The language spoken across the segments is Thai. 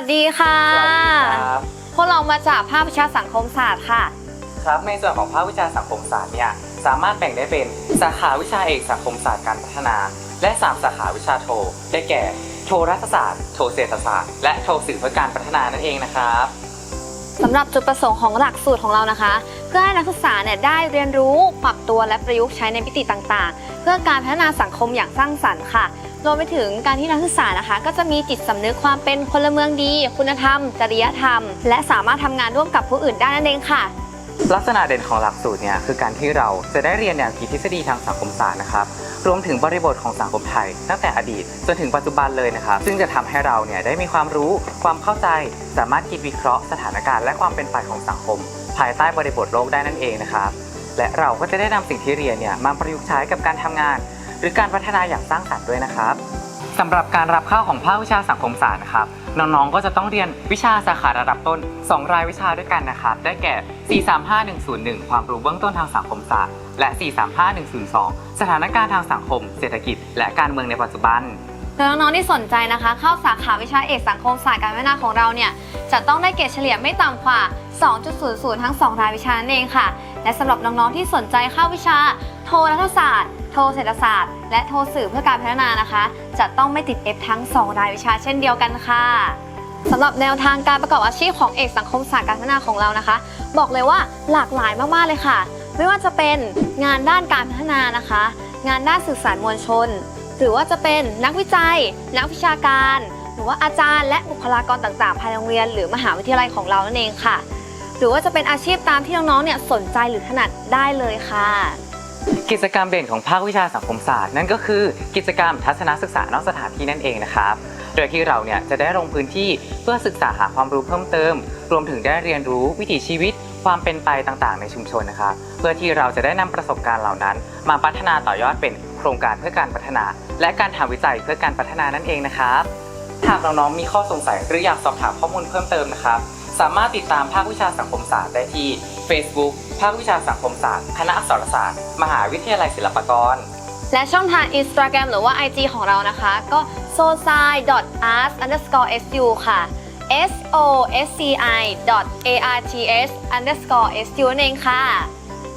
สดีค่ะสวัสดีครับพวกเรามาจากภาควิชาสังคมศาสตร์ค่ะ ครับในส่วนของภาควิชาสังคมศาสตร์เนี่ยสามารถแบ่งได้เป็นสาขาวิชาเอกสังคมศาสตร์การพัฒนา และ3สาขาวิชาโท ได้แก่ โทรัฐศาสตร์ โทเศรษฐศาสตร์ และโทสื่อเพื่อการพัฒนานั่นเองนะครับ สำหรับจุดประสงค์ของหลักสูตรของเรานะคะ เพื่อให้นักศึกษาเนี่ยได้เรียนรู้ ปรับตัวและประยุกต์ใช้ในมิติต่างๆ เพื่อการพัฒนาสังคมอย่างสร้างสรรค์ค่ะ รวมไปถึงการที่นักศึกษานะคะ ก็จะมีจิตสำนึกความเป็นพลเมืองดี คุณธรรม จริยธรรม และสามารถทำงานร่วมกับผู้อื่นได้นั่นเองค่ะ ลักษณะเด่นของหลักสูตรเนี่ยคือการที่เราจะได้เรียนแนวคิดทฤษฎีทางสังคมศาสตร์นะครับรวมถึงบริบทของสังคมไทย ตั้งแต่อดีตจนถึงปัจจุบันเลยนะครับ ซึ่งจะทำให้เราเนี่ยได้มีความรู้ความเข้าใจ สามารถคิดวิเคราะห์สถานการณ์และความเป็นไปของสังคม ภายใต้บริบทโลกได้นั่นเองนะครับและเราก็จะได้นำสิ่งที่เรียนเนี่ยมาประยุกต์ใช้กับการทำงาน หรือการพัฒนาอย่างสร้างสรรค์ด้วยนะครับสำหรับการรับเข้าของภาควิชาสังคมศาสตร์นะครับน้องๆ ก็จะต้องเรียนวิชาสาขาระดับต้น 2 รายวิชาด้วยกันนะครับ ได้แก่ 435101 ความรู้เบื้องต้นทางสังคมศาสตร์ และ 435102 สถานการณ์ทางสังคม เศรษฐกิจ และการเมืองในปัจจุบันโดยน้องๆที่สนใจนะคะ เข้าสาขาวิชาเอกสังคมศาสตร์การพัฒนาของเราเนี่ยจะต้องได้เกรดเฉลี่ยไม่ต่ำกว่า 2.00 ทั้ง 2 รายวิชานั่นเองค่ะ และสำหรับน้องๆที่สนใจเข้าวิชาโทรรัฐศาสตร์ โทเศรษฐศาสตร์ และโทสื่อเพื่อการพัฒนานะคะ จะต้องไม่ติด F ทั้ง 2 รายวิชาเช่นเดียวกันค่ะสำหรับแนวทางการประกอบอาชีพของเอกสังคมศาสตร์การพัฒนาของเรานะคะ บอกเลยว่าหลากหลายมากๆเลยค่ะ ไม่ว่าจะเป็นงานด้านการพัฒนานะคะ งานด้านสื่อสารมวลชน หรือว่าจะเป็นนักวิจัย นักวิชาการ หรือว่าอาจารย์และบุคลากรต่างๆ ภายในโรงเรียน หรือมหาวิทยาลัยของเรานั่นเองค่ะ หรือว่าจะเป็นอาชีพตามที่น้องๆเนี่ยสนใจหรือถนัดได้เลยค่ะ กิจกรรมเด่นของภาควิชาสังคมศาสตร์ นั่นก็คือกิจกรรมทัศนศึกษานอกสถานที่นั่นเองนะครับ โดยที่เราเนี่ยจะได้ลงพื้นที่เพื่อศึกษาหาความรู้เพิ่มเติม รวมถึงได้เรียนรู้วิถีชีวิต ความเป็นไปต่างๆ ในชุมชนนะครับ เพื่อที่เราจะได้นำประสบการณ์เหล่านั้น มาพัฒนาต่อยอดเป็นโครงการเพื่อการพัฒนา และการทำวิจัยเพื่อการพัฒนานั่นเองนะครับหากน้องๆมีข้อสงสัยหรืออยากสอบถามข้อมูลเพิ่มเติมนะครับ สามารถติดตามภาควิชาสังคมศาสตร์ได้ที่ Facebook ภาควิชาสังคมศาสตร์ คณะอักษรศาสตร์ มหาวิทยาลัยศิลปากร และช่องทาง Instagram หรือว่า IG ของเรานะคะ ก็ s o s i art underscore su ค่ะ s o s c i a r t s underscore su นั่นเองค่ะ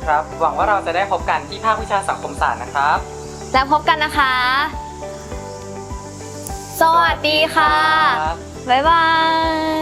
ครับ หวังว่าเราจะได้พบกันที่ภาควิชาสังคมศาสตร์นะครับ แล้วพบกันนะคะ สวัสดีค่ะครับบ๊ายบาย